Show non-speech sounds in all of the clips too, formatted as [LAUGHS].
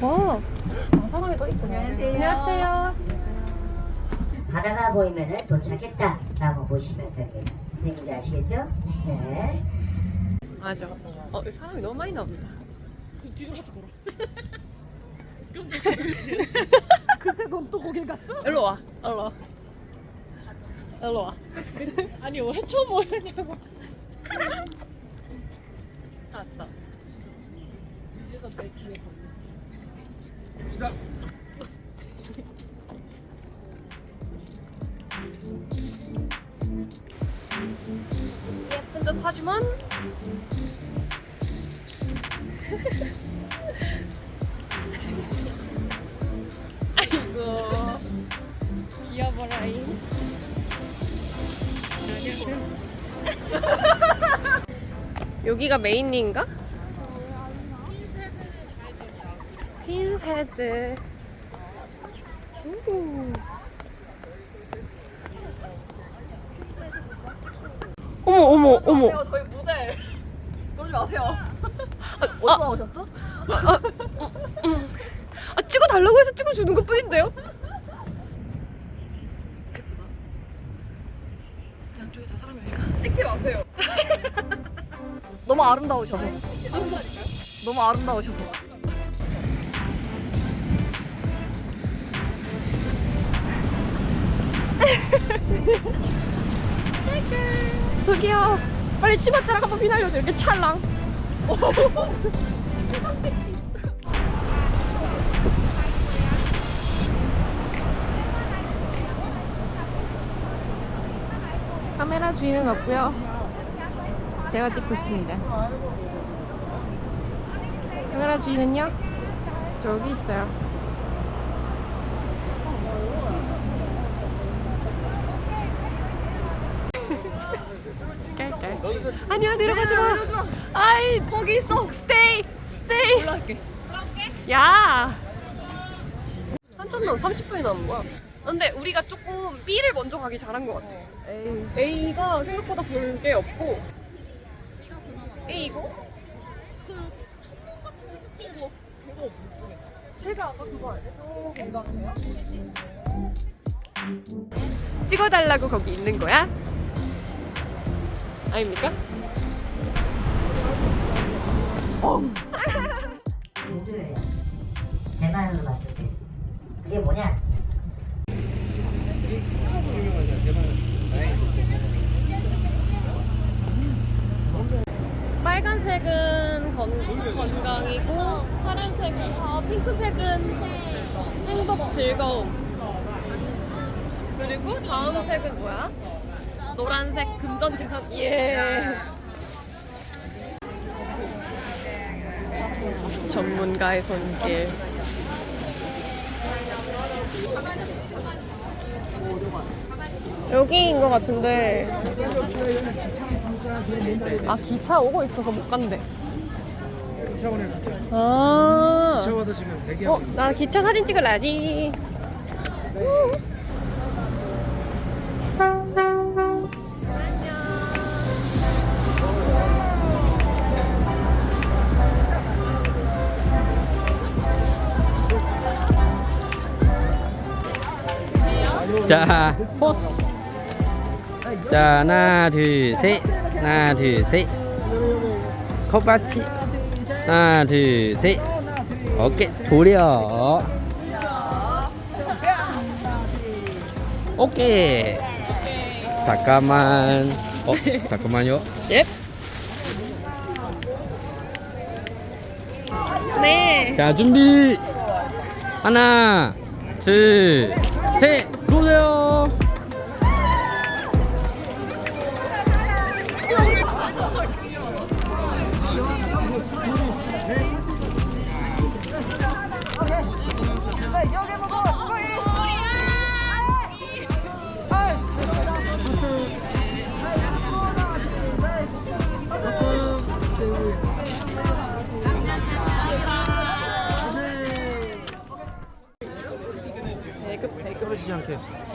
와. 사람이 더 있구나. 안녕하세요. 바다가 보이면은 도착했다라고 보시면 됩니다. 선생님인지 아시겠죠? 네. 맞아. 어, 사람이 너무 많이 나옵니다. [LAUGHS] 그새 넌 또 거길 갔어? 일로 와. 일로 와. 일로 와. [LAUGHS] 아니 왜 처음 오냐고 왔다. 이제서 내 귀에 예쁜 듯 하지만. 아이고. 귀여워라잉. 여기가 메인인가? 핀헤드 오. 어머 어머 어머. 저희 모델. 그러지 마세요. 아, 어디서 나오셨죠? 아 찍어 달라고 해서 찍어 주는 것 뿐인데요. 양쪽에 다 사람이 오니까 찍지 마세요. [LAUGHS] 너무 아름다우셔서. 너무 아름다우셔서 [LAUGHS] 저기요. 빨리 치맛자락 한번 휘날려줘 이렇게 찰랑. [LAUGHS] 카메라 주인은 없고요. 제가 찍고 있습니다. 카메라 주인은요? 저기 있어요. 아니야 내려가지 마. 아이 거기 있어. 스테이 스테이. 올라갈게 야. 한참 남 30분이 남은 거야. 근데 우리가 조금 B를 먼저 가기 잘한 것 같아. 에이 A가 생각보다 볼 게 없고. A 이거? 그 초코 같은 생긴 거 그거 없는 제가 아까 그거 알죠? 뭔가 돼요? 찍어달라고 거기 있는 거야? 아닙니까? 우주예요. 대만으로 봤을 때. 그게 뭐냐? 빨간색은 건, 건강이고 파란색은 아, 핑크색은 행복 즐거움 그리고 다음 색은 뭐야? 노란색 금전 재산 예 전문가의 손길 여기인 것 같은데 아 기차 오고 있어서 못 간대. 차원에 같이 아. 차와서 지금 대기하고 어, 나 기차 사진 찍을래야지. 자, 보스. 자 하나 둘 셋, 하나 둘 셋, 컵받치, 하나 둘 셋, 어깨 돌려, 오케이. 잠깐만, 어 잠깐만요. 예. 네. 자 준비, 하나, 둘, 셋, 놓으세요.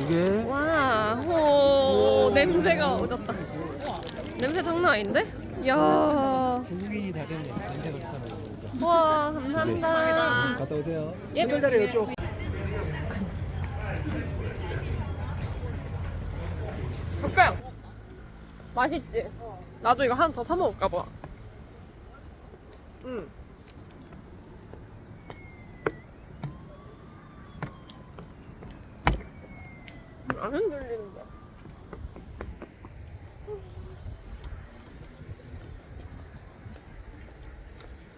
두 개. 와, 호 냄새가 오졌다. 냄새 장난 아닌데? 이야, 중국인이 다 됐네. 거. 와, 감사합니다. 갔다 오세요. 예. 한글자리 이쪽. 젓가락. 맛있지? 나도 이거 하나 더 사 먹을까 봐. 응. 안 흔들리는 거야.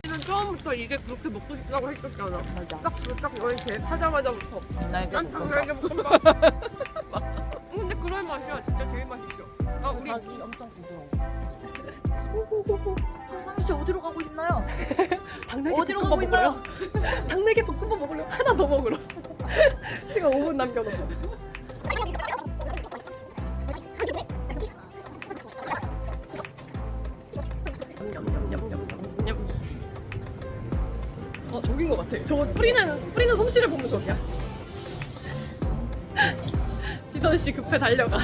는 처음부터 이게 그렇게 먹고 싶다고 했었잖아. 맞아. 딱, 그- 딱 여기 계획하자마자부터. 난 당나귀 볶음밥. 맞아. 근데 그런 맛이야. 진짜 제일 맛있어. 아, 우리 엄청 부드러워. 상씨 어디로 가고 싶나요? [LAUGHS] 당나귀 어디로 볶음밥 가고 있나요? 먹으려. [LAUGHS] 당나귀 볶음밥 먹으려. 하나 더 먹으러. [LAUGHS] 시간 5분 남겨놓고. 저긴 것 같아. 저 뿌리는 뿌리는 솜씨를 보면 저기야. [LAUGHS] 지선 씨 급해 달려가.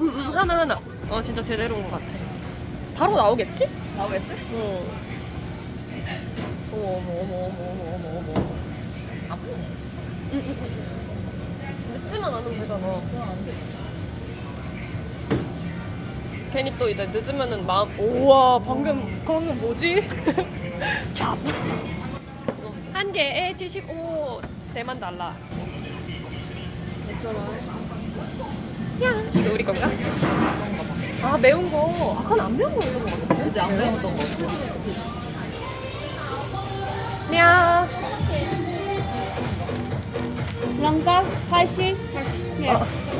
응응 하나 하나. 어 진짜 제대로인 것 같아. 바로 나오겠지? 나오겠지? 어. 어머 어머 어머 어머 어머 어머 아프네. 늦지만 음, 않으면 되잖아. 늦지만 안 돼. 괜히 또 이제 늦으면은 마음 우와 방금 그런 건 뭐지? [LAUGHS] 한 개에 75 대만 달라. 이거 우리 건가? 아 매운 거. 아까는 안 매운 거 올린 거 같은데? 그지 안 매웠던 거. 야. 랑가 80. 예. 어.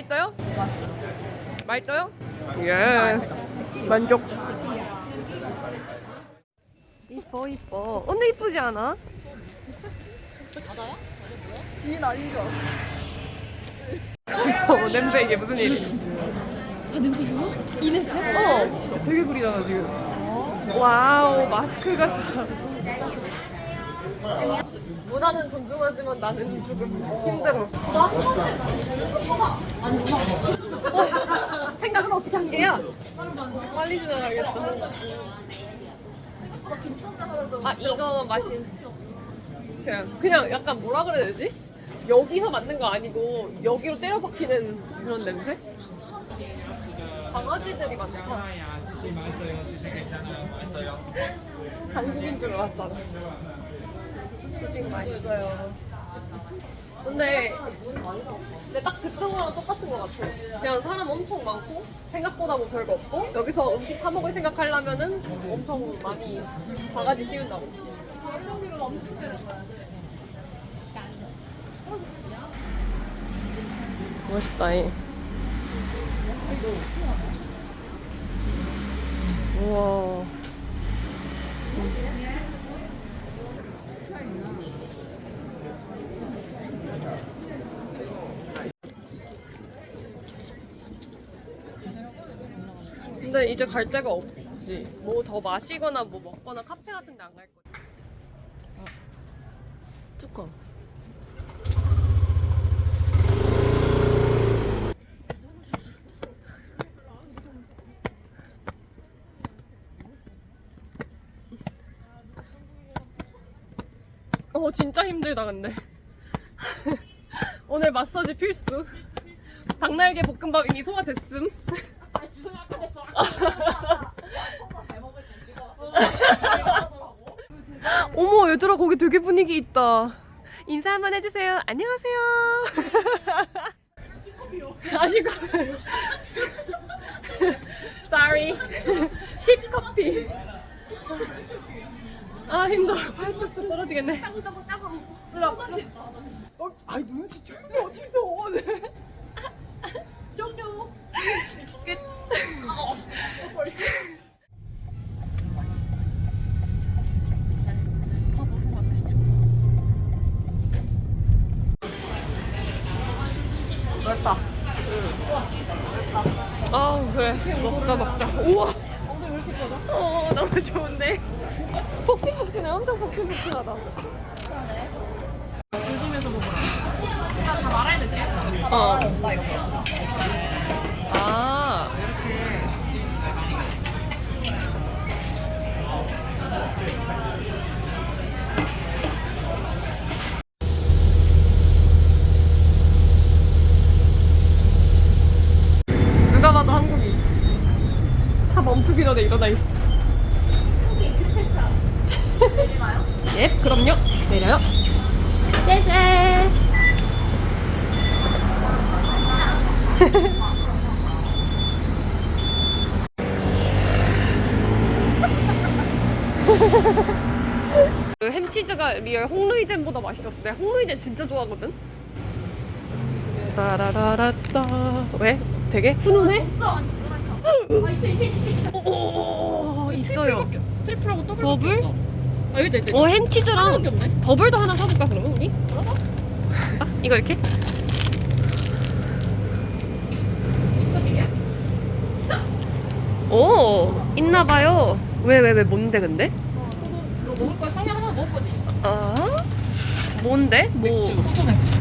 맛있어요? 맛있어요? 예. 만족. 이뻐 이뻐. 언니 이쁘지 않아? 지인 아닌 줄. 어, 냄새 이게 무슨 일이지? 아 냄새 이거? 이 냄새? 어, 되게 구리잖아 지금. 와우, 마스크가 참. 문화는 존중하지만 나는 조금 힘들어. 나도 사실 생각보다 안 좋아. [LAUGHS] 어, 생각은 어떻게 한 게야? 빨리 지나가겠다. 아 이거 마신 그냥 그냥 약간 뭐라 그래야 되지? 여기서 맞는 거 아니고 여기로 때려 박히는 그런 냄새? 강아지들이 많다. 한국인 줄 알았잖아. 시식 맛있어요. 근데 근데 딱 거랑 똑같은 것 같아. 그냥 사람 엄청 많고 생각보다 뭐 별거 없고 여기서 음식 사 먹을 생각하려면은 엄청 많이 바가지 씌운다고. 멋있다. 이. 우와. 근데 이제 갈 데가 없지. 뭐 더 마시거나 뭐 먹거나 카페 같은 데 안 갈 거야. 어. 뚜껑. 어 진짜 힘들다 근데. [LAUGHS] 오늘 마사지 필수. 닭날개 볶음밥 이미 소화 됐음. [LAUGHS] 어머 얘들아 거기 되게 분위기 있다 인사 한번 해주세요 안녕하세요 [LAUGHS] 아시고 sorry 식커피 아 힘들어. 팔뚝도 떨어지겠네. 어, 아이 눈치 채우네 어디서? 종료 폭신폭신해 엄청 폭신폭신하다. 조심해서 먹어라? 다 말아야 될게. 어. 아. 누가 봐도 한국인. 차 멈추기 전에 일어나 있어 내리나요? 예 그럼요 내려요 그 햄치즈가 리얼 홍루이젠보다 맛있었어. 내가 홍루이젠 진짜 좋아하거든. 따라라라따 왜? 되게 훈훈해? 아 있어 있어 있어 오 있어요. 트리플하고 더블 더블? 아 여기 있다 어 햄치즈랑 더블도 하나 사볼까 그러면 우리? 아, 이거 이렇게? 오 있나봐요. 왜 왜 왜 뭔데 근데? 어 저도 이거 먹을 거야 성냥 하나 먹을 거지 아 뭔데? 뭐 맥주 소주 맥주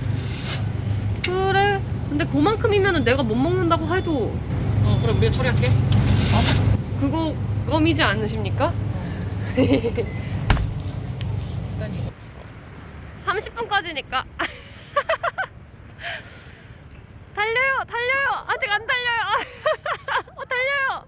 그래. 근데 그만큼이면은 내가 못 먹는다고 해도 어 그럼 우리가 처리할게 그거 껌이지 않으십니까? [LAUGHS] 일단 이거 30분까지니까. [LAUGHS] 달려요, 달려요. 아직 안 달려요. [LAUGHS] 어, 달려요.